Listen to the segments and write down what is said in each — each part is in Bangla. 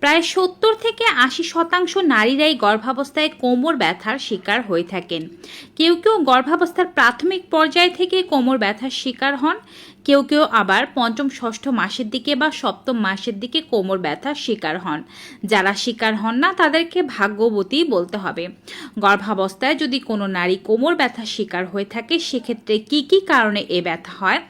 প্রায় সত্তর থেকে আশি শতাংশ নারীরাই গর্ভাবস্থায় কোমর ব্যথার শিকার হয়ে থাকেন। কেউ কেউ গর্ভাবস্থার প্রাথমিক পর্যায় থেকে কোমর ব্যথার শিকার হন। কেউ কেউ আবার পঞ্চম, ষষ্ঠ মাসের দিকে বা সপ্তম মাসের দিকে কোমর ব্যথার শিকার হন। যারা শিকার হন না, তাদেরকে ভাগ্যবতী বলতে হবে। গর্ভাবস্থায় যদি কোনো নারী কোমর ব্যথার শিকার হয়ে থাকে, সেক্ষেত্রে কি কি কারণে এ ব্যথা হয়?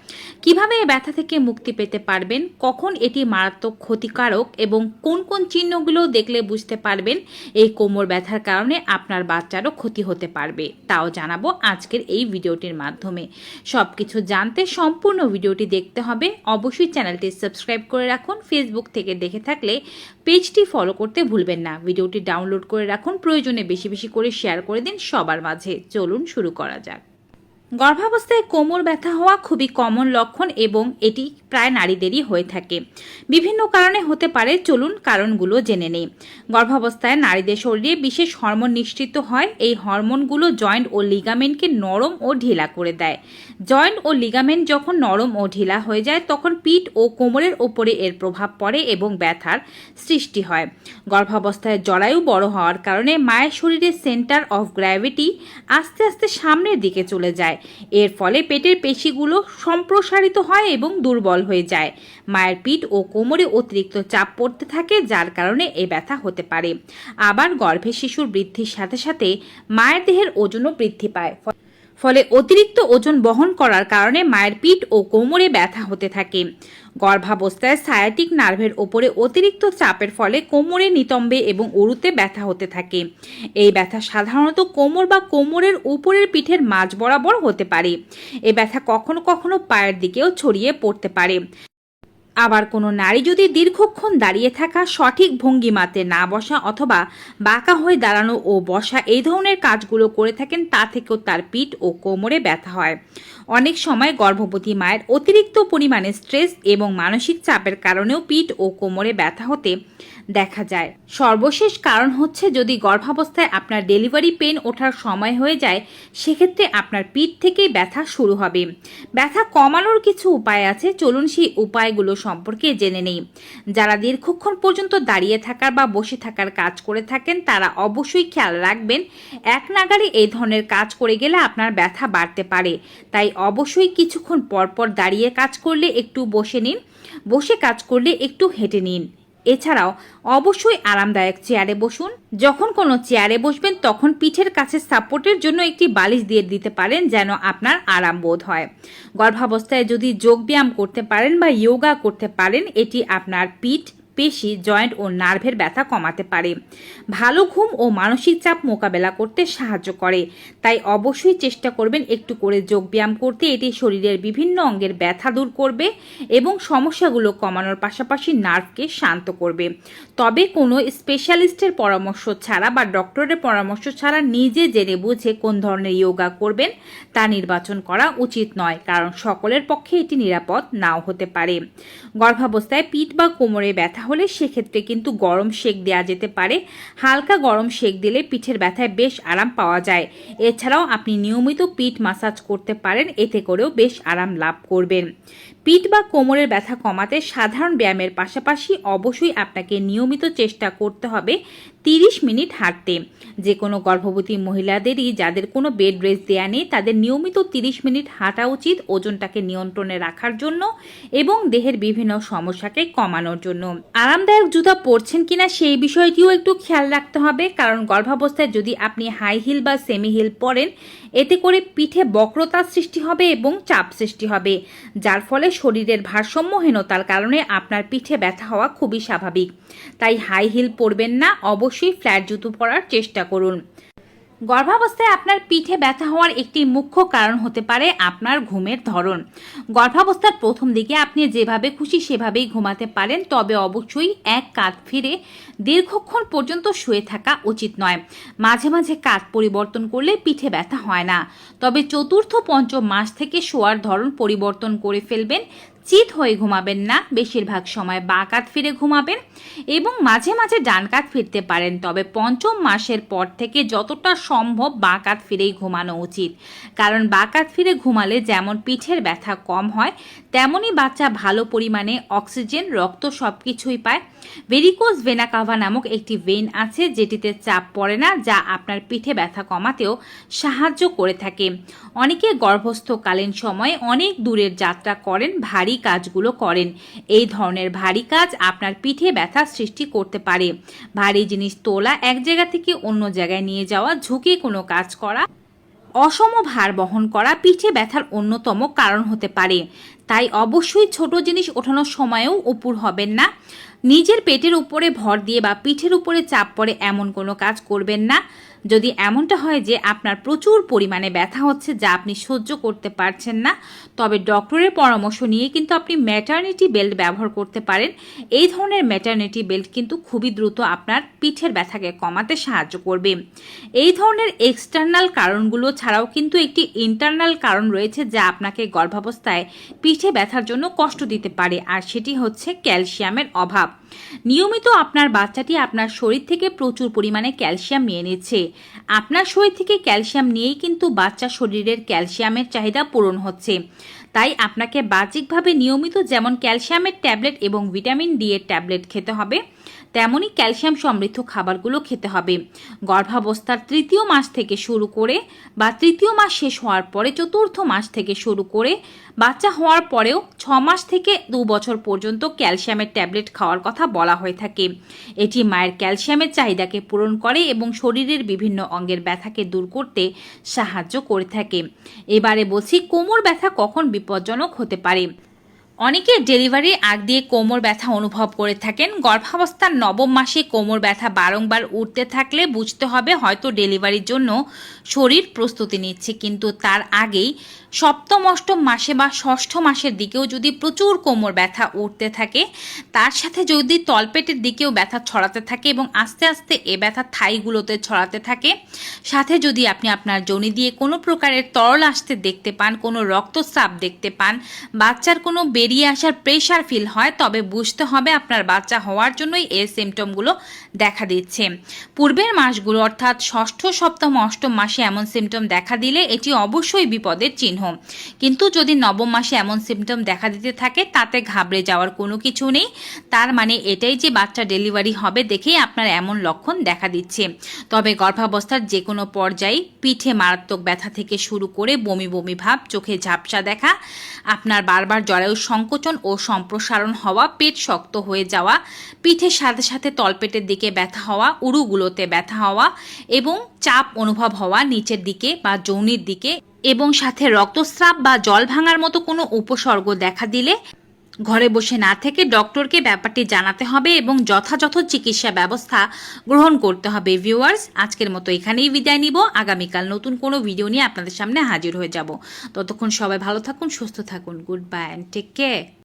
কীভাবে এ ব্যথা থেকে মুক্তি পেতে পারবেন? কখন এটি মারাত্মক ক্ষতিকারক? এবং কোন কোন চিহ্নগুলো দেখলে বুঝতে পারবেন এই কোমর ব্যথার কারণে আপনার বাচ্চারও ক্ষতি হতে পারবে? তাও জানাব আজকের এই ভিডিওটির মাধ্যমে। সব কিছু জানতে সম্পূর্ণ ভিডিওটি দেখতে হবে, অবশ্যই চ্যানেলটি সাবস্ক্রাইব করে রাখুন ফেসবুক থেকে দেখে থাকলে পেজটি ফলো করতে ভুলবেন না। ভিডিওটি ডাউনলোড করে রাখুন, প্রয়োজনে বেশি বেশি করে শেয়ার করে দিন সবার মাঝে। চলুন শুরু করা যাক। গর্ভাবস্থায় কোমর ব্যথা হওয়া খুবই কমন লক্ষণ এবং এটি প্রায় নারীদেরই হয়ে থাকে। বিভিন্ন কারণে হতে পারে, চলুন কারণগুলো জেনে নেই। গর্ভাবস্থায় নারীদের শরীরে বিশেষ হরমোন নিশ্চিত হয়। এই হরমোনগুলো জয়েন্ট ও লিগামেন্টকে নরম ও ঢিলা করে দেয়। জয়েন্ট ও লিগামেন্ট যখন নরম ও ঢিলা হয়ে যায়, তখন পিঠ ও কোমরের ওপরে এর প্রভাব পড়ে এবং ব্যথার সৃষ্টি হয়। গর্ভাবস্থায় জরায়ু বড় হওয়ার কারণে মায়ের শরীরে সেন্টার অফ গ্র্যাভিটি আস্তে আস্তে সামনের দিকে চলে যায়। এর ফলে পেটের পেশিগুলো সম্প্রসারিত হয় এবং দুর্বল হয়ে যায়। মায়ের পিঠ ও কোমরে অতিরিক্ত চাপ পড়তে থাকে, যার কারণে এ ব্যথা হতে পারে। আবার গর্ভে শিশুর বৃদ্ধির সাথে সাথে মায়ের দেহের ওজনও বৃদ্ধি পায়। ফলে অতিরিক্ত ওজন বহন করার কারণে মায়ের পিঠ ও কোমরে ব্যথা হতে থাকে। গর্ভাবস্থায় সায়াটিক নার্ভের ওপরে অতিরিক্ত চাপের ফলে কোমরে নিতম্বে এবং উরুতে ব্যথা হতে থাকে। এই ব্যথা সাধারণত কোমর বা কোমরের উপরের পিঠের মাঝ বরাবর হতে পারে। এ ব্যথা কখনো কখনো পায়ের দিকেও ছড়িয়ে পড়তে পারে। আবার কোনো নারী যদি দীর্ঘক্ষণ দাঁড়িয়ে থাকা সঠিক ভঙ্গিমাতে না বসা অথবা বাঁকা হয়ে দাঁড়ানো ও বসা এই ধরনের কাজগুলো করে থাকেন, তা থেকেও তার পিঠ ও কোমরে ব্যথা হয়। অনেক সময় গর্ভবতী মায়ের অতিরিক্ত পরিমাণে স্ট্রেস এবং মানসিক চাপের কারণেও পিঠ ও কোমরে ব্যথা হতে দেখা যায়। সর্বশেষ কারণ হচ্ছে যদি গর্ভাবস্থায় আপনার ডেলিভারি পেন ওঠার সময় হয়ে যায়, সেক্ষেত্রে আপনার পিঠ থেকেই ব্যথা শুরু হবে। ব্যথা কমানোর কিছু উপায় আছে, চলুন সেই উপায়গুলো সম্পর্কে জেনে নেই। যারা দীর্ঘক্ষণ পর্যন্ত দাঁড়িয়ে থাকার বা বসে থাকার কাজ করে থাকেন, তারা অবশ্যই খেয়াল রাখবেন, এক নাগারে এই ধরনের কাজ করে গেলে আপনার ব্যথা বাড়তে পারে। তাই অবশ্যই কিছুক্ষণ পরপর দাঁড়িয়ে কাজ করলে একটু বসে নিন, বসে কাজ করলে একটু হেঁটে নিন। এছাড়াও অবশ্যই আরামদায়ক চেয়ারে বসুন। যখন কোনো চেয়ারে বসবেন, তখন পিঠের কাছে সাপোর্টের জন্য একটি বালিশ দিয়ে দিতে পারেন যেন আপনার আরাম বোধ হয়। গর্ভাবস্থায় যদি যোগব্যায়াম করতে পারেন বা ইয়োগা করতে পারেন, এটি আপনার পিঠ পেশি, জয়েন্ট ও নার্ভের ব্যথা কমাতে পারে। ভালো ঘুম ও মানসিক চাপ মোকাবেলা করতে সাহায্য করে। তাই অবশ্যই চেষ্টা করবেন একটু করে যোগব্যায়াম করতে। এটি শরীরের বিভিন্ন অঙ্গের ব্যথা দূর করবে এবং সমস্যাগুলো কমানোর পাশাপাশি নার্ভকে শান্ত করবে। তবে কোনো স্পেশালিস্টের পরামর্শ ছাড়া বা ডক্টরের পরামর্শ ছাড়া নিজে জেনে বুঝে কোন ধরনের যোগা করবেন তা নির্বাচন করা উচিত নয়, কারণ সকলের পক্ষে এটি নিরাপদ নাও হতে পারে। গর্ভাবস্থায় পিঠ বা কোমরে ব্যথা হলে সেক্ষেত্রে কিন্তু গরম শেক দেওয়া যেতে পারে। হালকা গরম শেক দিলে পিঠের ব্যথায় বেশ আরাম পাওয়া যায়। এছাড়াও আপনি নিয়মিত পিঠ মাসাজ করতে পারেন, এতে করেও বেশ আরাম লাভ করবেন। পিঠ বা কোমরের ব্যথা কমাতে সাধারণ ব্যায়ামের পাশাপাশি অবশ্যই আপনাকে নিয়মিত চেষ্টা করতে হবে তিরিশ মিনিট হাঁটতে। যে কোনো গর্ভবতী মহিলাদেরই যাদের কোনো বেড রেস্ট দেয়া নেই, তাদের নিয়মিত তিরিশ মিনিট হাঁটা উচিত ওজনটাকে নিয়ন্ত্রণে রাখার জন্য এবং দেহের বিভিন্ন সমস্যাকে কমানোর জন্য। আরামদায়ক জুতা পরছেন কিনা সেই বিষয়টিও একটু খেয়াল রাখতে হবে, কারণ গর্ভাবস্থায় যদি আপনি হাই হিল বা সেমি হিল পরেন, এতে করে পিঠে বক্রতার সৃষ্টি হবে এবং চাপ সৃষ্টি হবে, যার ফলে শরীরের ভারসাম্যহীনতার কারণে আপনার পিঠে ব্যথা হওয়া খুবই স্বাভাবিক। তাই হাই হিল পরবেন না, অবশ্যই ফ্ল্যাট জুতো পরার চেষ্টা করুন। গর্ভাবস্থায় আপনার পিঠে ব্যথা হওয়ার একটি মুখ্য কারণ হতে পারে আপনার ঘুমের ধরন। গর্ভাবস্থার প্রথম দিকে আপনি যেভাবে খুশি সেভাবেই ঘুমাতে পারেন, তবে অবশ্যই এক কাত ফিরে দীর্ঘক্ষণ পর্যন্ত শুয়ে থাকা উচিত নয়। মাঝে মাঝে কাত পরিবর্তন করলে পিঠে ব্যথা হয় না। তবে চতুর্থ পঞ্চম মাস থেকে শোয়ার ধরন পরিবর্তন করে ফেলবেন। চিত হয়ে ঘুমাবেন না। বেশিরভাগ সময় বাঁ কাত ফিরে ঘুমাবেন এবং মাঝে মাঝে ডান কাত ফিরতে পারেন। তবে পঞ্চম মাসের পর থেকে যতটা সম্ভব বাঁ কাত ফিরেই ঘুমানো উচিত। কারণ বাঁ কাত ফিরে ঘুমালে যেমন পিঠের ব্যথা কম হয় তেমনই বাচ্চা ভালো পরিমাণে অক্সিজেন, রক্ত সব কিছুই পায়। ভেরিকোজ ভেনা কাভা নামক একটি ভেন আছে যেটিতে চাপ পড়ে না, যা আপনার পিঠে ব্যথা কমাতেও সাহায্য করে থাকে। অনেকে গর্ভস্থকালীন সময়ে অনেক দূরের যাত্রা করেন, ভারী কাজগুলো করেন। এই ধরনের ভারী কাজ আপনার পিঠে ব্যথা সৃষ্টি করতে পারে। ভারী জিনিস তোলা এক জায়গা থেকে অন্য জায়গায় নিয়ে যাওয়া, ঝুঁকি কোনো কাজ করা, অসম ভার বহন করা পিঠে ব্যথার অন্যতম কারণ হতে পারে। তাই অবশ্যই ছোট জিনিস ওঠানোর সময়েও উপুর হবেন না। নিজের পেটের উপরে ভর দিয়ে বা পিঠের উপরে চাপ পড়ে এমন কোনো কাজ করবেন না। যদি এমনটা হয় যে আপনার প্রচুর পরিমাণে ব্যথা হচ্ছে যা আপনি সহ্য করতে পারছেন না, তবে ডক্টরের পরামর্শ নিয়ে কিন্তু আপনি ম্যাটার্নিটি বেল্ট ব্যবহার করতে পারেন। এই ধরনের ম্যাটার্নিটি বেল্ট কিন্তু খুবই দ্রুত আপনার পিঠের ব্যথাকে কমাতে সাহায্য করবে। এই ধরনের এক্সটার্নাল কারণগুলো ছাড়াও কিন্তু একটি ইন্টারনাল কারণ রয়েছে যা আপনাকে গর্ভাবস্থায় পিঠে ব্যথার জন্য কষ্ট দিতে পারে, আর সেটি হচ্ছে ক্যালসিয়ামের অভাব। নিয়মিত আপনার বাচ্চাটি আপনার শরীর থেকে প্রচুর পরিমাণে ক্যালসিয়াম নিয়ে নিচ্ছে। আপনার শরীর থেকে ক্যালসিয়াম নিয়েই কিন্তু বাচ্চা শরীরের ক্যালসিয়ামের চাহিদা পূরণ হচ্ছে। তাই আপনাকে বাহ্যিকভাবে নিয়মিত যেমন ক্যালসিয়ামের ট্যাবলেট এবং ভিটামিন ডি এর ট্যাবলেট খেতে হবে তেমনই ক্যালসিয়াম সমৃদ্ধ খাবারগুলো খেতে হবে। গর্ভাবস্থার তৃতীয় মাস থেকে শুরু করে বা তৃতীয় মাস শেষ হওয়ার পরে চতুর্থ মাস থেকে শুরু করে বাচ্চা হওয়ার পরেও ছ মাস থেকে দু বছর পর্যন্ত ক্যালসিয়ামের ট্যাবলেট খাওয়ার কথা বলা হয়ে থাকে। এটি মায়ের ক্যালসিয়ামের চাহিদাকে পূরণ করে এবং শরীরের বিভিন্ন অঙ্গের ব্যথাকে দূর করতে সাহায্য করে থাকে। এবারে বলছি কোমর ব্যথা কখন বিপজ্জনক হতে পারে? অনেকে ডেলিভারির আগ দিয়ে কোমর ব্যথা অনুভব করে থাকেন। গর্ভাবস্থার নবম মাসে কোমর ব্যথা বারংবার উঠতে থাকলে বুঝতে হবে হয়তো ডেলিভারির জন্য শরীর প্রস্তুতি নিচ্ছে। কিন্তু তার আগেই সপ্তম, অষ্টম মাসে বা ষষ্ঠ মাসের দিকেও যদি প্রচুর কোমর ব্যথা উঠতে থাকে, তার সাথে যদি তলপেটের দিকেও ব্যথা ছড়াতে থাকে এবং আস্তে আস্তে এ ব্যথা থাইগুলোতে ছড়াতে থাকে, সাথে যদি আপনি আপনার জনি দিয়ে কোনো প্রকারের তরল আসতে দেখতে পান, কোনো রক্তস্রাব দেখতে পান, বাচ্চার কোনো বেরিয়ে আসার প্রেশার ফিল হয়, তবে বুঝতে হবে আপনার বাচ্চা হওয়ার জন্যই এই সিমটমগুলো দেখা দিচ্ছে। পূর্বের মাসগুলো অর্থাৎ ষষ্ঠ সপ্তম অষ্টম মাসে এমন সিমটম দেখা দিলে এটি অবশ্যই বিপদের চিহ্ন। কিন্তু যদি নবম মাসে এমন সিমটম দেখা দিতে থাকে, তাতে ঘাবড়ে যাওয়ার কোনো কিছু নেই। তার মানে এটাই যে বাচ্চা ডেলিভারি হবে দেখেই আপনার এমন লক্ষণ দেখা দিচ্ছে। তবে গর্ভাবস্থার যে কোনো পর্যায়ে পিঠে মারাত্মক ব্যথা থেকে শুরু করে বমি বমি ভাব, চোখে ঝাপসা দেখা, আপনার বারবার জরায়ু সংকোচন ও সম্প্রসারণ হওয়া, পেট শক্ত হয়ে যাওয়া, পিঠের সাথে সাথে তলপেটের দিকে ব্যথা হওয়া, উরুগুলোতে ব্যথা হওয়া এবং চাপ অনুভব হওয়া নিচের দিকে বা যৌনির দিকে এবং সাথে রক্তস্রাব বা জল ভাঙার মতো কোনো উপসর্গ দেখা দিলে ঘরে বসে না থেকে ডক্টরকে ব্যাপারটি জানাতে হবে এবং যথাযথ চিকিৎসা ব্যবস্থা গ্রহণ করতে হবে। ভিউয়ার্স, আজকের মতো এখানেই বিদায় নিব। আগামীকাল নতুন কোনো ভিডিও নিয়ে আপনাদের সামনে হাজির হয়ে যাব। ততক্ষণ সবাই ভালো থাকুন, সুস্থ থাকুন। Good bye and take care